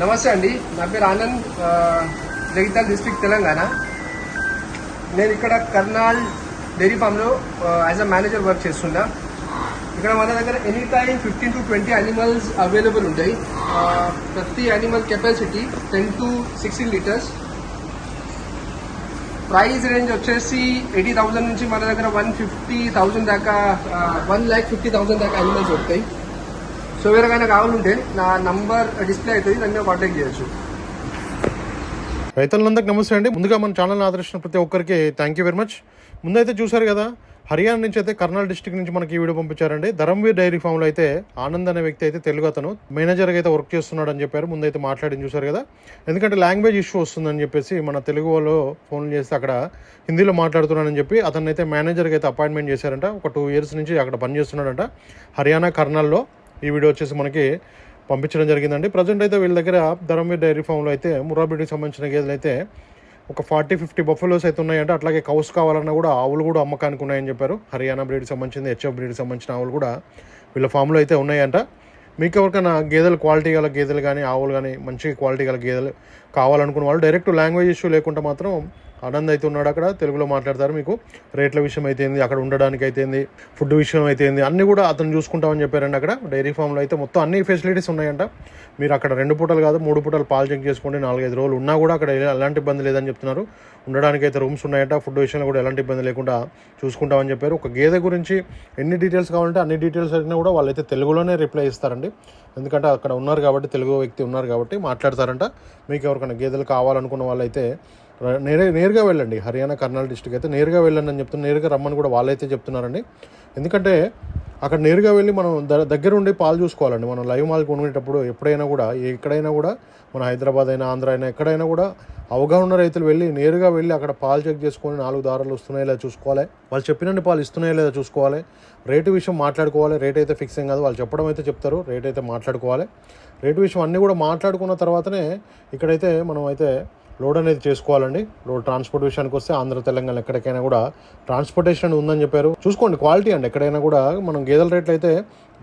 నమస్తే అండి. నా పేరు ఆనంద్ జగిత్యాల డిస్ట్రిక్ట్ తెలంగాణ. నేను ఇక్కడ కర్నాల్ డైరీ ఫామ్లో యాజ్ అ మేనేజర్ వర్క్ చేస్తున్నా. ఇక్కడ మన దగ్గర any time fifteen to twenty animals available ఉంటాయి. ప్రతి animal capacity ten to sixteen litres. Price range వచ్చేసి ఎయిటీ థౌసండ్ నుంచి మన దగ్గర వన్ ఫిఫ్టీ థౌసండ్ దాకా వన్ ల్యాక్ ఫిఫ్టీ థౌసండ్ దాకా యానిమల్స్ దొరుకుతాయి. సో ఎవరికైనా కావాలంటే నా నంబర్ డిస్ప్లే అవుతుంది దాన్ని కాంటాక్ట్ చేయొచ్చు. రైతులందరికీ నమస్తే అండి. ముందుగా మన ఛానల్ని ఆదరించిన ప్రతి ఒక్కరికి థ్యాంక్ యూ వెరీ మచ్ ముందైతే చూశారు కదా హర్యానా నుంచి అయితే కర్నాల్ డిస్టిక్ నుంచి మనకి ఈ వీడియో పంపించారండి. ధరంవీర్ డైరీ ఫామ్లో అయితే ఆనంద్ అనే వ్యక్తి అయితే తెలుగు అతను మేనేజర్గా అయితే వర్క్ చేస్తున్నాడు అని చెప్పారు. ముందైతే మాట్లాడి చూశారు కదా. ఎందుకంటే లాంగ్వేజ్ ఇష్యూ వస్తుందని చెప్పేసి మన తెలుగు వాళ్ళు ఫోన్ చేస్తే అక్కడ హిందీలో మాట్లాడుతున్నాడని చెప్పి అతన్ని అయితే మేనేజర్గా అయితే అపాయింట్మెంట్ చేశారంట. ఒక టూ ఇయర్స్ నుంచి అక్కడ పనిచేస్తున్నాడంట. హర్యానా కర్నాల్లో ఈ వీడియో వచ్చేసి మనకి పంపించడం జరిగిందండి. ప్రజెంట్ అయితే వీళ్ళ దగ్గర ధర్మవీర్ డైరీ ఫామ్లో అయితే మురాబీడికి సంబంధించిన గేదెలు అయితే ఒక ఫార్టీ ఫిఫ్టీ బఫెలోస్ అయితే ఉన్నాయంటే అట్లాగే కౌస్ కావాలన్నా కూడా ఆవులు కూడా అమ్మకానికి ఉన్నాయని చెప్పారు. హర్యానా బ్రీడ్కి సంబంధించింది హెచ్ఎఫ్ బ్రీడ్కి సంబంధించిన ఆవులు కూడా వీళ్ళ ఫామ్లో అయితే ఉన్నాయంట. మీకు ఎవరికైనా గేదెలు క్వాలిటీ గల గేదెలు కానీ ఆవులు కానీ మంచి క్వాలిటీ గల గేదెలు కావాలనుకున్న వాళ్ళు డైరెక్ట్ లాంగ్వేజ్ ఇష్యూ లేకుండా మాత్రం ఆనంద్ అయితే ఉన్నాడు అక్కడ తెలుగులో మాట్లాడతారు మీకు. రేట్ల విషయం అయితేంది అక్కడ ఉండడానికి అయితేంది ఫుడ్ విషయం అయితేంది అన్నీ కూడా అతను చూసుకుంటామని చెప్పారండి అక్కడ. డైరీ ఫామ్లో అయితే మొత్తం అన్ని ఫెసిలిటీస్ ఉన్నాయంట. మీరు అక్కడ రెండు పూటలు కాదు మూడు పూటలు పాలు చెక్ చేసుకోండి నాలుగైదు రోజులు ఉన్నా కూడా అక్కడ ఎలాంటి ఇబ్బంది లేదని చెప్తున్నారు. ఉండడానికి అయితే రూమ్స్ ఉన్నాయంట ఫుడ్ విషయంలో కూడా ఎలాంటి ఇబ్బంది లేకుండా చూసుకుంటామని చెప్పారు. ఒక గేదె గురించి ఎన్ని డీటెయిల్స్ కావాలంటే అన్ని డీటెయిల్స్ అడిగినా కూడా వాళ్ళైతే తెలుగులోనే రిప్లై ఇస్తారండి. ఎందుకంటే అక్కడ ఉన్నారు కాబట్టి తెలుగు వ్యక్తి ఉన్నారు కాబట్టి మాట్లాడతారంట. మీకు ఎవరికైనా గేదెలు కావాలనుకున్న వాళ్ళైతే నేరే నేరుగా వెళ్ళండి. హర్యానా కర్నాల్ డిస్టిక్ అయితే నేరుగా వెళ్ళండి అని చెప్తున్నారు నేరుగా రమ్మని కూడా వాళ్ళైతే చెప్తున్నారండి. ఎందుకంటే అక్కడ నేరుగా వెళ్ళి మనం ద- దగ్గర ఉండి పాలు చూసుకోవాలండి. మనం లైవ్ మాల్ కొనుక్కునేటప్పుడు ఎప్పుడైనా కూడా ఎక్కడైనా కూడా మన హైదరాబాద్ అయినా ఆంధ్ర అయినా ఎక్కడైనా కూడా అవగాహన ఉన్న రైతులు వెళ్ళి నేరుగా వెళ్ళి అక్కడ పాలు చెక్ చేసుకొని నాలుగు దారాలు వస్తున్నాయో లేదా చూసుకోవాలి. వాళ్ళు చెప్పినన్ని పాలు ఇస్తున్నాయో లేదా చూసుకోవాలి. రేటు విషయం మాట్లాడుకోవాలి. రేట్ అయితే ఫిక్స్ కాదు. వాళ్ళు చెప్పడం అయితే చెప్తారు. రేట్ అయితే మాట్లాడుకోవాలి. రేటు విషయం అన్నీ కూడా మాట్లాడుకున్న తర్వాతనే ఇక్కడైతే మనం అయితే లోడ్ అనేది చేసుకోవాలండి. లోడ్ ట్రాన్స్పోర్ట్ విషయానికి వస్తే ఆంధ్ర తెలంగాణ ఎక్కడికైనా కూడా ట్రాన్స్పోర్టేషన్ ఉందని చెప్పారు. చూసుకోండి క్వాలిటీ అండి. ఎక్కడైనా కూడా మనం గేదెల రేట్లు అయితే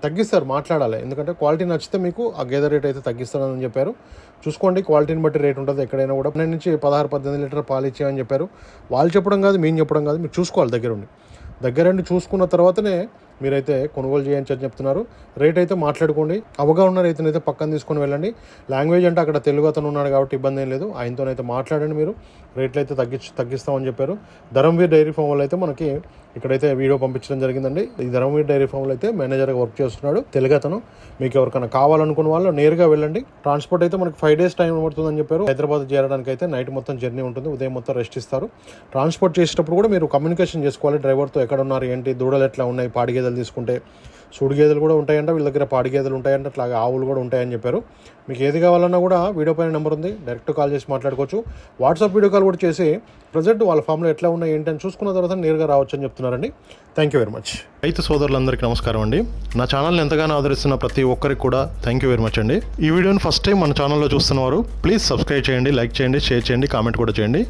తగ్గిస్తారు మాట్లాడాలి. ఎందుకంటే క్వాలిటీ నచ్చితే మీకు ఆ గేదె రేట్ అయితే తగ్గిస్తానని చెప్పారు. చూసుకోండి క్వాలిటీని బట్టి రేట్ ఉంటుంది. ఎక్కడైనా కూడా పన్నెండు నుంచి పదహారు పద్దెనిమిది లీటర్ పాలు ఇచ్చామని చెప్పారు. వాళ్ళు చెప్పడం కాదు మేము చెప్పడం కాదు. మీరు చూసుకోవాలి దగ్గరుండి. దగ్గరుండి చూసుకున్న తర్వాతనే మీరైతే కొనుగోలు చేయొచ్చు అని చెప్తున్నారు. రేట్ అయితే మాట్లాడుకోండి. అవగాహన రైతుని అయితే పక్కన తీసుకొని వెళ్ళండి. లాంగ్వేజ్ అంటే అక్కడ తెలుగు అతను ఉన్నాడు కాబట్టి ఇబ్బంది ఏం లేదు. ఆయనతోనైతే మాట్లాడండి మీరు. రేట్లు అయితే తగ్గించి తగ్గిస్తామని చెప్పారు. ధరంవీర్ డైరీ ఫామ్ వాళ్ళు అయితే మనకి ఇక్కడైతే వీడియో పంపించడం జరిగిందండి. ఈ ధరంవీర్ డైరీ ఫామ్లో అయితే మేనేజర్గా వర్క్ చేస్తున్నాడు. తెలుగు అతను. మీకు ఎవరికైనా కావాలనుకున్న వాళ్ళు నేరుగా వెళ్ళండి. ట్రాన్స్పోర్ట్ అయితే మనకి ఫైవ్ డేస్ టైం పడుతుందని చెప్పారు. హైదరాబాద్ చేరడానికి అయితే నైట్ మొత్తం జర్నీ ఉంటుంది. ఉదయం మొత్తం రెస్ట్ ఇస్తారు. ట్రాన్స్పోర్ట్ చేసేటప్పుడు కూడా మీరు కమ్యూనికేషన్ చేసుకోవాలి. డ్రైవర్తో ఎక్కడ ఉన్నారు ఏంటి దూడలు ఎట్లా ఉన్నాయి పాడిగే గేదెలు తీసుకుంటే సూడు గేదెలు కూడా ఉంటాయంట వీళ్ళ దగ్గర పాడి గేదెలు ఉంటాయంట అట్లాగే ఆవులు కూడా ఉంటాయని చెప్పారు. మీకు ఏది కావాలన్నా కూడా వీడియో పైన నెంబర్ ఉంది డైరెక్ట్ కాల్ చేసి మాట్లాడుకోవచ్చు. వాట్సాప్ వీడియో కాల్ కూడా చేసి ప్రజెంట్ వాళ్ళ ఫామ్లో ఎట్లా ఉన్నాయి ఏంటి అని చూసుకున్న తర్వాత నేరుగా రావచ్చు అని చెప్తున్నారండి. థ్యాంక్ యూ వెరీ మచ్ రైతు సోదరులందరికీ నమస్కారం అండి. నా ఛానల్ని ఎంతగానో ఆదరిస్తున్న ప్రతి ఒక్కరికి కూడా థ్యాంక్ యూ వెరీ మచ్ అండి. ఈ వీడియోని ఫస్ట్ టైం మన ఛానల్లో చూస్తున్నవారు ప్లీజ్ సబ్స్క్రైబ్ చేయండి లైక్ చేయండి షేర్ చేయండి కామెంట్ కూడా చేయండి.